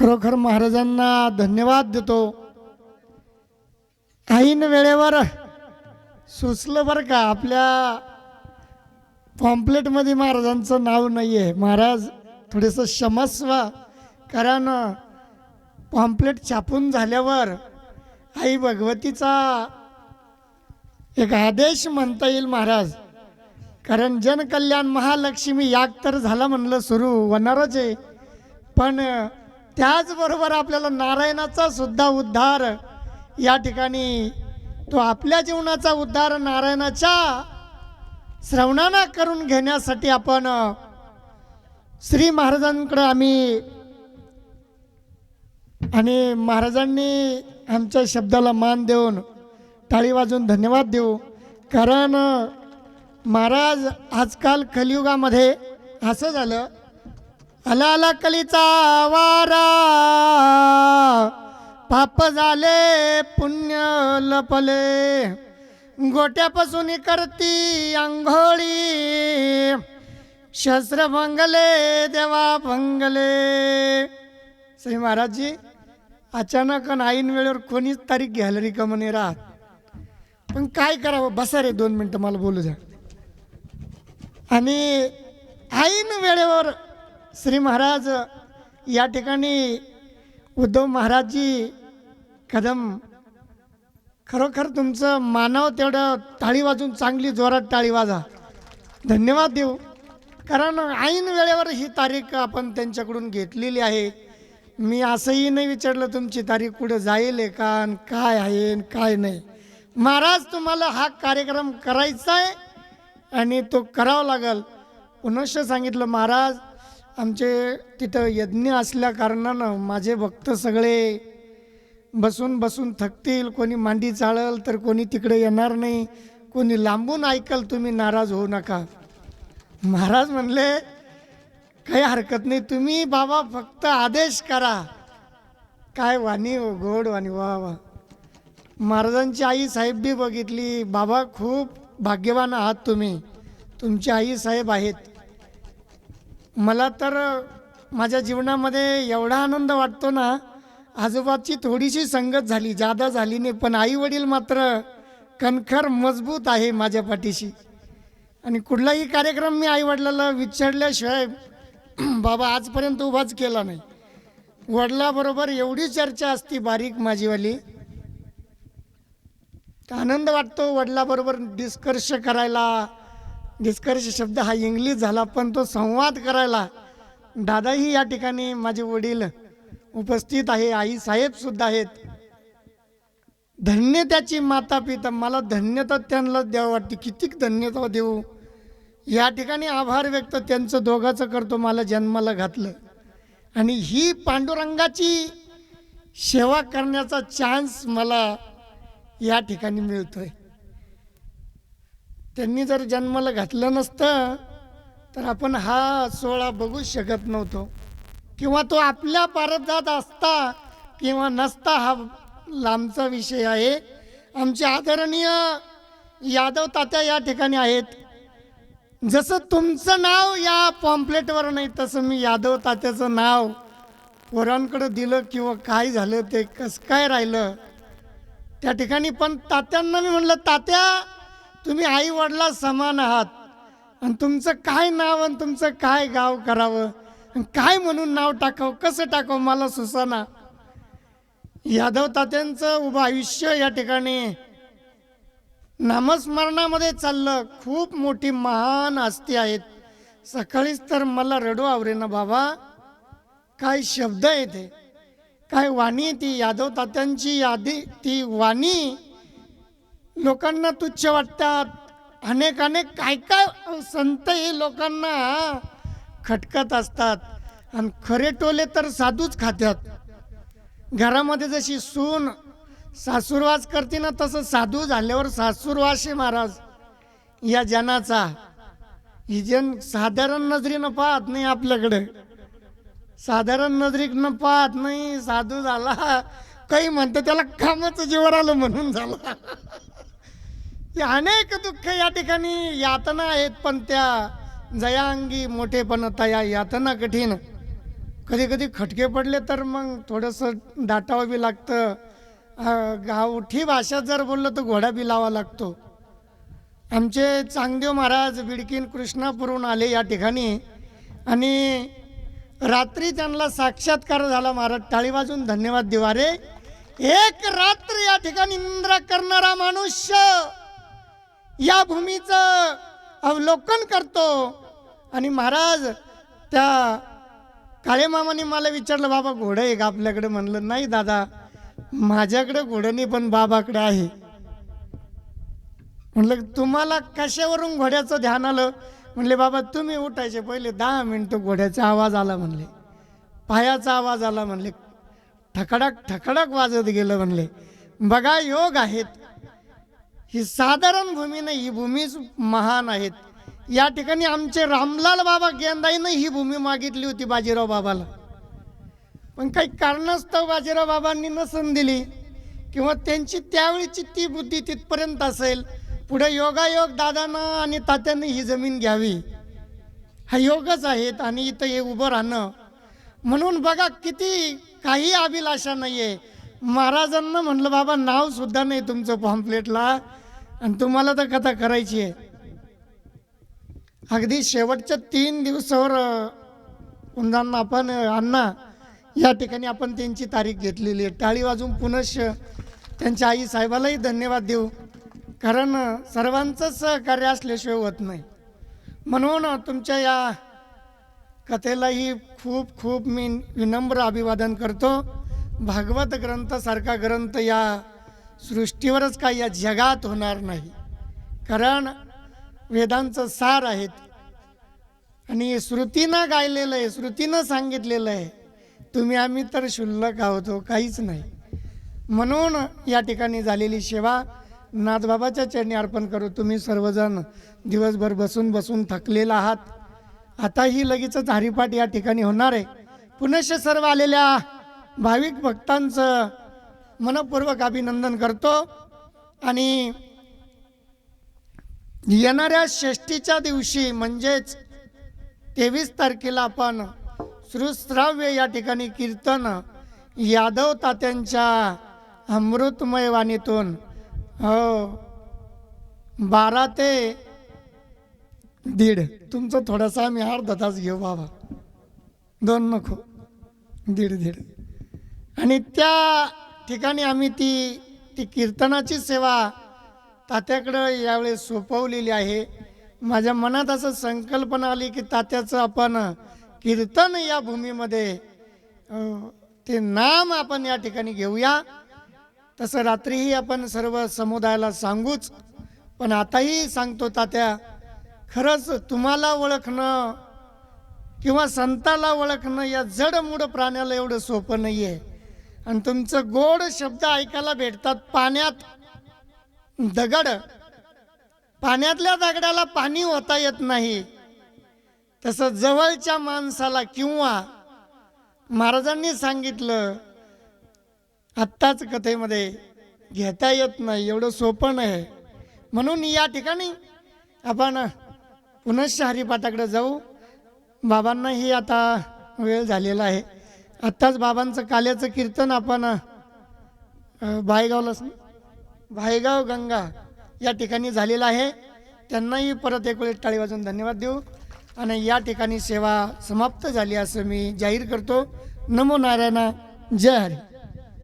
खरोखर महाराजांना धन्यवाद देतो. ऐन वेळेवर सुचलं बरं का आपल्या पॉम्पलेटमध्ये महाराजांचं नाव नाही आहे महाराज थोडंसं क्षमस्व कारण पॉम्पलेट छापून झाल्यावर आई भगवतीचा एक आदेश म्हणता येईल महाराज. कारण जनकल्याण महालक्ष्मी याग तर झाला म्हणलं सुरू होणारच आहे. पण त्याचबरोबर आपल्याला नारायणाचा सुद्धा उद्धार या ठिकाणी तो आपल्या जीवनाचा उद्धार नारायणाच्या श्रवणाना करून घेण्यासाठी आपण श्री महाराजांकडं आम्ही आणि महाराजांनी आमच्या शब्दाला मान देऊन टाळी वाजवून धन्यवाद देऊ. कारण महाराज आजकाल कलियुगामध्ये असं झालं आला आला कलीचा वारा. पाप झाले पुण्य लपले. गोट्यापासून करती आंघोळी. शस्त्र भंगले देवा भंगले. श्री महाराजजी अचानक आणि ऐन वेळेवर कोणीच तारीख घ्यायला रिकामं राहत. पण काय करावं? बसा रे दोन मिनटं मला बोलू द्या. आणि ऐन वेळेवर श्री महाराज या ठिकाणी उद्धव महाराजजी कदम. खरोखर तुमचं मानव तेवढं टाळी वाजून चांगली जोरात टाळी वाजा. धन्यवाद देऊ. कारण ऐन वेळेवर ही तारीख आपण त्यांच्याकडून घेतलेली आहे. मी असंही नाही विचारलं तुमची तारीख कुठं जाईल आहे का आणि काय आहे आणि काय नाही. महाराज तुम्हाला हा कार्यक्रम करायचा आहे आणि तो करावा लागेल. पुनश्च सांगितलं महाराज आमचे तिथं यज्ञ असल्या कारणानं माझे भक्त सगळे बसून बसून थकतील. कोणी मांडी चाळल तर कोणी तिकडे येणार नाही. कोणी लांबून ऐकल तुम्ही नाराज होऊ नका. महाराज म्हणले काही हरकत नाही. तुम्ही बाबा फक्त आदेश करा. काय वाणी हो? गोड वाणी. वा वा. महाराजांची आई साहेब बी बघितली. बाबा खूप भाग्यवान आहात तुम्ही. तुमची आई साहेब आहेत. मला तर माझ्या जीवनामध्ये एवढा आनंद वाटतो ना आजोबाची थोडीशी संगत झाली जादा झाली नाही पण आई वडील मात्र कणखर मजबूत आहे माझ्या पाठीशी. आणि कुठलाही कार्यक्रम मी आईवडिलाला विचारल्याशिवाय बाबा आजपर्यंत उभाच केला नाही. वडिलाबरोबर एवढी चर्चा असती बारीक माझीवाली. आनंद वाटतो वडिलाबरोबर डिस्कर्ष करायला डिस्कर्ष शब्द हा इंग्लिश झाला पण तो संवाद करायला. दादाही या ठिकाणी माझे वडील उपस्थित आहे आई साहेब सुद्धा आहेत. धन्य त्याची माता पिता मला धन्यता त्यांना द्यावं वाटते. किती धन्यता देऊ. या ठिकाणी आभार व्यक्त त्यांचं दोघाचं करतो मला जन्माला घातलं. आणि ही पांडुरंगाची सेवा करण्याचा चान्स मला या ठिकाणी मिळतोय. त्यांनी जर जन्माला घातलं नसतं तर आपण हा सोहळा बघूच शकत नव्हतो. किंवा तो आपल्या पारदात असता किंवा नसता हा लांबचा विषय आहे. आमचे आदरणीय यादव तात्या या ठिकाणी आहेत. जसं तुमचं नाव या पॉम्पलेटवर नाही तसं मी यादव तात्याचं नाव पोरांकडं दिलं किंवा काय झालं ते कसं काय राहिलं त्या ठिकाणी पण तात्यांना मी म्हणलं तात्या तुम्ही आई वडिला समान आहात. आणि तुमचं काय नाव आणि तुमचं काय गाव करावं? आणि काय म्हणून नाव टाकावं? कसं टाकावं? मला सुसाना यादव तात्यांचं उभं आयुष्य या ठिकाणी नामस्मरणामध्ये चाललं. खूप मोठी महान हस्ती आहेत. सकाळीच तर मला रडू आवरेना बाबा. काय शब्द आहे ते. काय वाणी ती? यादव तात्यांची यादी ती वाणी लोकांना तुच्छ वाटतात. अनेक अनेक काय काय संत हे लोकांना खटकत असतात. आणि खरे टोले तर साधूच खात्यात. घरामध्ये जशी सून सासूरवास करते ना तसं साधू झाल्यावर सासूरवास आहे महाराज. या जनाचा. ही जन साधारण नजरीनं पाहत नाही आपल्याकडे. साधारण नजरेनं पाहत नाही साधू झाला. काही म्हणतं त्याला कामाचं जीवर आलं म्हणून झाला. की अनेक दुःख या ठिकाणी यातना आहेत पण त्या जयांगी मोठेपण तया यातना कठीण. कधी कधी खटके पडले तर मग थोडंसं दाटावं बी लागतं. गावठी भाषा जर बोललं तर घोडा बी लावा लागतो. आमचे चांगदेव महाराज बिडकीन कृष्णापूरहून आले या ठिकाणी आणि रात्री त्यांना साक्षात्कार झाला महाराज. टाळी वाजून धन्यवाद देवा रे एक रात्र या ठिकाणी निंद्रा करणारा मनुष्य या भूमीचं अवलोकन करतो. आणि महाराज त्या काळेमामाने मला विचारलं बाबा घोडं आहे का आपल्याकडे? म्हणलं नाही दादा माझ्याकडे घोडं नाही पण बाबाकडे आहे. म्हणलं तुम्हाला कशावरून घोड्याचं ध्यान आलं? म्हणले बाबा तुम्ही उठायचे पहिले दहा मिनटं घोड्याचा आवाज आला म्हणले. पायाचा आवाज आला म्हणले. ठकडक ठकडक वाजत गेलं म्हणले. बघा योग आहेत. ही साधारण भूमी नाही ही भूमीच महान आहेत. या ठिकाणी आमचे रामलाल बाबा गेंदाईनं ही भूमी मागितली होती बाजीराव बाबाला. पण काही कारणास्तव बाजीराव बाबांनी नसन दिली किंवा त्यांची त्यावेळीची ती बुद्धी तिथपर्यंत असेल पुढे योगायोग दादानं आणि तात्यानं ही जमीन घ्यावी. हा योगच आहेत आणि इथं हे उभं राहणं. म्हणून बघा किती काही अभिलाषा नाही आहे महाराजांना म्हणलं बाबा नावसुद्धा नाही तुमचं पॉम्पलेटला आणि तुम्हाला तर कथा करायची आहे. अगदी शेवटच्या तीन दिवसावर अ, आपण अण्णा या ठिकाणी आपण त्यांची तारीख घेतलेली आहे. टाळी वाजून पुनश त्यांच्या आई साहेबालाही धन्यवाद देऊ. कारण सर्वांचंच सहकार्य असल्याशिवाय होत नाही. म्हणून तुमच्या या कथेलाही खूप खूप मी विनम्र अभिवादन करतो. भागवत ग्रंथासारखा ग्रंथ या सृष्टीवरच काय या जगात होणार नाही. कारण वेदांचं सार आहेत. आणि श्रुतीनं गायलेलं आहे श्रुतीनं सांगितलेलं आहे. तुम्ही आम्ही तर शुल्लक आहोत हो, काहीच नाही. म्हणून या ठिकाणी झालेली सेवा नाथबाबाच्या चरणी अर्पण करू. तुम्ही सर्वजण दिवसभर बसून बसून थकलेला आहात. आताही लगेचच हरिपाठ या ठिकाणी होणार आहे. पुनश्च सर्व आलेल्या भाविक भक्तांचं मनपूर्वक अभिनंदन करतो. आणि येणाऱ्या षष्टीच्या दिवशी म्हणजेच तेवीस तारखेला आपण श्रुश्राव्य या ठिकाणी कीर्तन यादव तात्यांच्या अमृतमय वाणीतून. हो. बारा ते दीड. तुमचं थोडासा आम्ही अर्धा तास घेऊ बाबा. दोन नको. दीड दीड. आणि त्या ठिकाणी आम्ही ती ती कीर्तनाची सेवा तात्याकडं यावेळेस सोपवलेली आहे. माझ्या मनात असं संकल्पना आली की तात्याचं आपण कीर्तन या भूमीमध्ये ते नाम आपण या ठिकाणी घेऊया. तसं रात्रीही आपण सर्व समुदायाला सांगूच पण आताही सांगतो तात्या खरंच तुम्हाला ओळखणं किंवा संताला ओळखणं या जडमूड प्राण्याला एवढं सोपं नाही आहे आणि तुमचं गोड शब्द ऐकायला भेटतात पाण्यात. दगड. पाण्यातल्या दगडाला पाणी होता येत नाही. तसं जवळच्या माणसाला किंवा महाराजांनी सांगितलं आत्ताच कथेमध्ये घेता येत नाही एवढं सोपं नाही. म्हणून या ठिकाणी आपण पुनश्च हरिपाठाकडे जाऊ. बाबांनाही आता वेळ झालेला आहे. आत्ताच बाबांचं काल्याचं कीर्तन आपण भायगावलाच भायगाव गंगा या ठिकाणी झालेलं आहे. त्यांनाही परत एक वेळेस टाळी वाजून धन्यवाद देऊ. आणि या ठिकाणी सेवा समाप्त झाली असं मी जाहीर करतो. नमो नारायणा जय हरी.